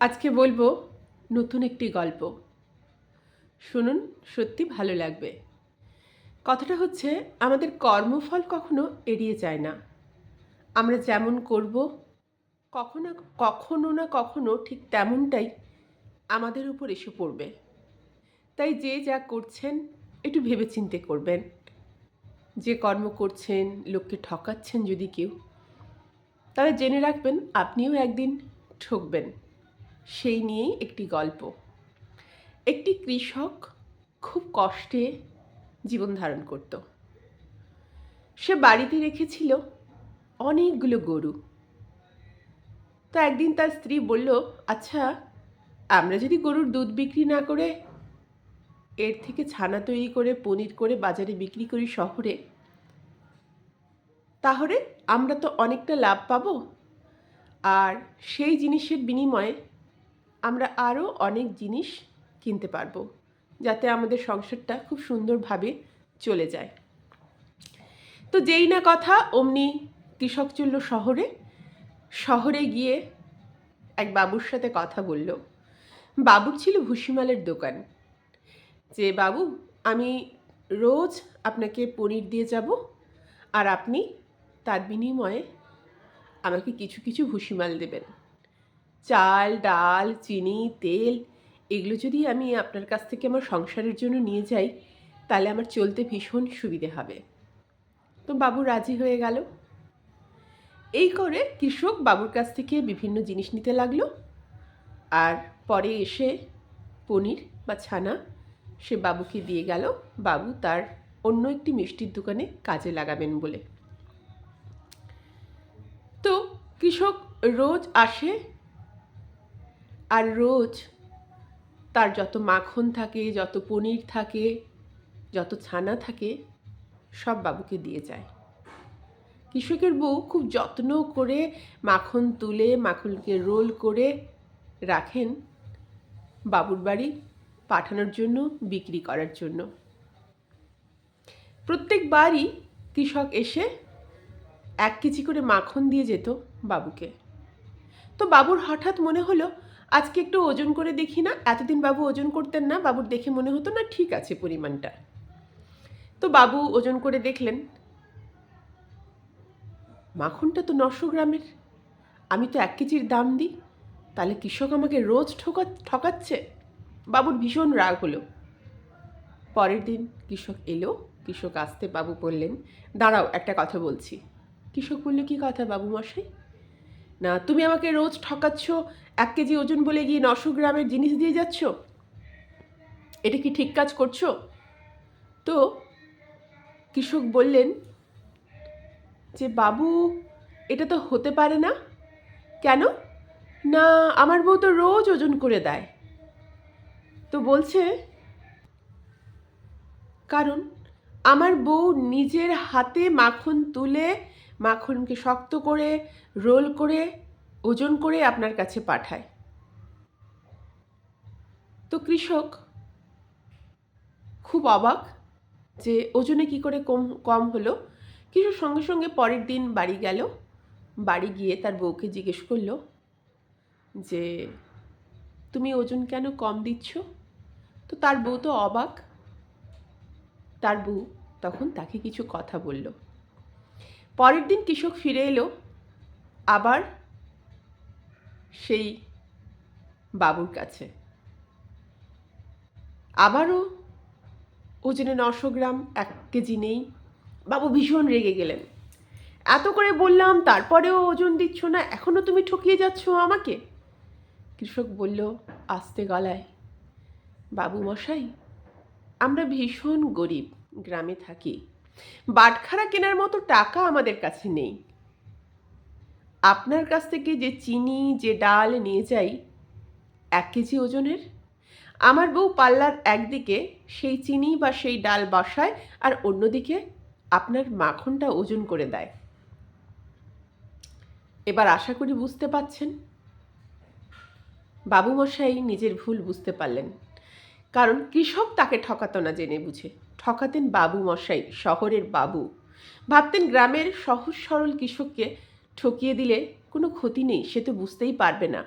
আজকে বলব নতুন একটি গল্প। শুনুন, সত্যি ভালো লাগবে। কথাটা হচ্ছে, আমাদের কর্মফল কখনো এড়িয়ে যায় না। আমরা যেমন করব, কখনো কখনো না কখনো ঠিক তেমনটাই আমাদের উপর এসে পড়বে। তাই যে যা করছেন, একটু ভেবেচিন্তে করবেন। যে কর্ম করছেন, লোককে ঠকাচ্ছেন যদি কেউ, তাহলে জেনে রাখবেন, আপনিও একদিন ঠকবেন। সেই নিয়েই একটি গল্প। একটি কৃষক খুব কষ্টে জীবন ধারণ করত। সে বাড়িতে রেখেছিল অনেকগুলো গরু। তো একদিন তার স্ত্রী বলল আচ্ছা আমরা যদি গরুর দুধ বিক্রি না করে এর থেকে ছানা তৈরি করে, পনির করে বাজারে বিক্রি করি শহরে, তাহলে আমরা তো অনেকটা লাভ পাবো। আর সেই জিনিসের বিনিময়ে আমরা আরও অনেক জিনিস কিনতে পারব, যাতে আমাদের সংসারটা খুব সুন্দরভাবে চলে যায়। তো যেই না কথা, অমনি কৃষক চলল শহরে। শহরে গিয়ে এক বাবুর সাথে কথা বলল। বাবুর ছিল ভুসিমালের দোকান। যে বাবু, আমি রোজ আপনাকে পনির দিয়ে যাব আর আপনি তার বিনিময়ে আমাকে কিছু কিছু ভুসিমাল দেবেন। চাল, ডাল, চিনি, তেল এগুলো যদি আমি আপনার কাছ থেকে আমার সংসারের জন্য নিয়ে যাই, তাহলে আমার চলতে ভীষণ সুবিধে হবে। তো বাবু রাজি হয়ে গেল। এই করে কৃষক বাবুর কাছ থেকে বিভিন্ন জিনিস নিতে লাগল। আর পরে এসে পনির বা ছানা সে বাবুকে দিয়ে গেল। বাবু তার অন্য একটি মিষ্টির দোকানে কাজে লাগাবেন বলে। তো কৃষক রোজ আসে আর রোজ তার যত মাখন থাকে, যত পনির থাকে, যত ছানা থাকে, সব বাবুকে দিয়ে যায়। কৃষকের বউ খুব যত্ন করে মাখন তুলে, মাখনকে রোল করে রাখেন বাবুর বাড়ি পাঠানোর জন্য, বিক্রি করার জন্য। প্রত্যেকবারই কৃষক এসে এক কেজি করে মাখন দিয়ে যেত বাবুকে। তো বাবুর হঠাৎ মনে হলো আজকে একটু ওজন করে দেখি না, এতদিন বাবু ওজন করতেন না, বাবুর দেখে মনে হতো না ঠিক আছে পরিমাণটা। তো বাবু ওজন করে দেখলেন, মাখনটা তো নশো গ্রামের, আমি তো এক কেজির দাম দিই, তাহলে কৃষক আমাকে রোজ ঠকা, ঠকাচ্ছে? বাবুর ভীষণ রাগ হলো। পরের দিন কৃষক এলো, কৃষক আসতে বাবু বললেন, দাঁড়াও একটা কথা বলছি। কৃষক বলল, কী কথা বাবু মশাই? না, তুমি আমাকে রোজ ঠকাচ্ছ, এক কেজি ওজন বলে গিয়ে নশো গ্রামের জিনিস দিয়ে যাচ্ছ? এটা কি ঠিক কাজ করছ? তো, কৃষক বললেন যে, বাবু, এটা তো হতে পারে না। কেন? না, আমার বউ তো রোজ ওজন করে দেয়। তো বলছে, কারণ, আমার বউ নিজের হাতে মাখন তুলে মাখনকে শক্ত করে, রোল করে, ওজন করে আপনার কাছে পাঠায়। তো কৃষক খুব অবাক যে ওজনে কি করে কম কম হলো। কৃষক সঙ্গে সঙ্গে পরের দিন বাড়ি গেল। বাড়ি গিয়ে তার বউকে জিজ্ঞেস করল যে, তুমি ওজন কেন কম দিচ্ছ? তো তার বউ তো অবাক। তার বউ তখন তাকে কিছু কথা বলল। পরের দিন কৃষক ফিরে এলো, আবার সেই বাবুর কাছে। আবারও ওজনে নশো গ্রাম, এক কেজি নেই। বাবু ভীষণ রেগে গেলেন। এত করে বললাম, তারপরেও ওজন দিচ্ছ না এখনও তুমি ঠকিয়ে যাচ্ছ আমাকে? কৃষক বলল, আস্তে গলায়, বাবু মশাই, আমরা ভীষণ গরিব, গ্রামে থাকি। বাটখারা কেনার মতো টাকা আমাদের কাছে নেই। আপনার কাছ থেকে যে চিনি, যে ডাল নিয়ে যাই, এক কেজি ওজনের। আমার বউ পাল্লার একদিকে সেই চিনি বা সেই ডাল বাসায় আর অন্যদিকে আপনার মাখনটা ওজন করে দেয়। এবার আশা করি বুঝতে পাচ্ছেন বাবুমশাই নিজের ভুল বুঝতে পারলেন, কারণ কৃষক তাকে ঠকাতো না জেনে বুঝে। ঠকাতেন বাবু মশাই, শহরের বাবু। ভাবতেন গ্রামের সহজ সরল কৃষককে ঠকিয়ে দিলে কোনো ক্ষতি নেই, সে তো বুঝতেই পারবে না।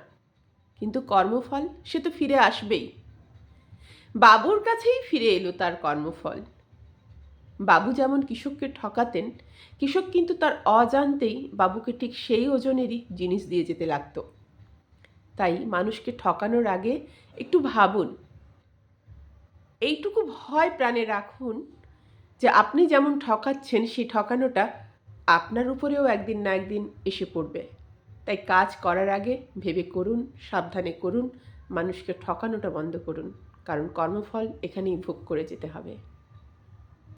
কিন্তু কর্মফল, সে তো ফিরে আসবেই। বাবুর কাছেই ফিরে এলো তার কর্মফল। বাবু যেমন কৃষককে ঠকাতেন, কৃষক কিন্তু তার অজান্তেই বাবুকে ঠিক সেই ওজনেরই জিনিস দিয়ে যেতে লাগতো। তাই মানুষকে ঠকানোর আগে একটু ভাবুন এইটুকু ভয় প্রাণে রাখুন যে আপনি যেমন ঠকাচ্ছেন, সেই ঠকানোটা আপনার উপরেও একদিন না একদিন এসে পড়বে। তাই কাজ করার আগে ভেবে করুন, সাবধানে করুন, মানুষকে ঠকানোটা বন্ধ করুন, কারণ কর্মফল এখানেই ভোগ করে যেতে হবে।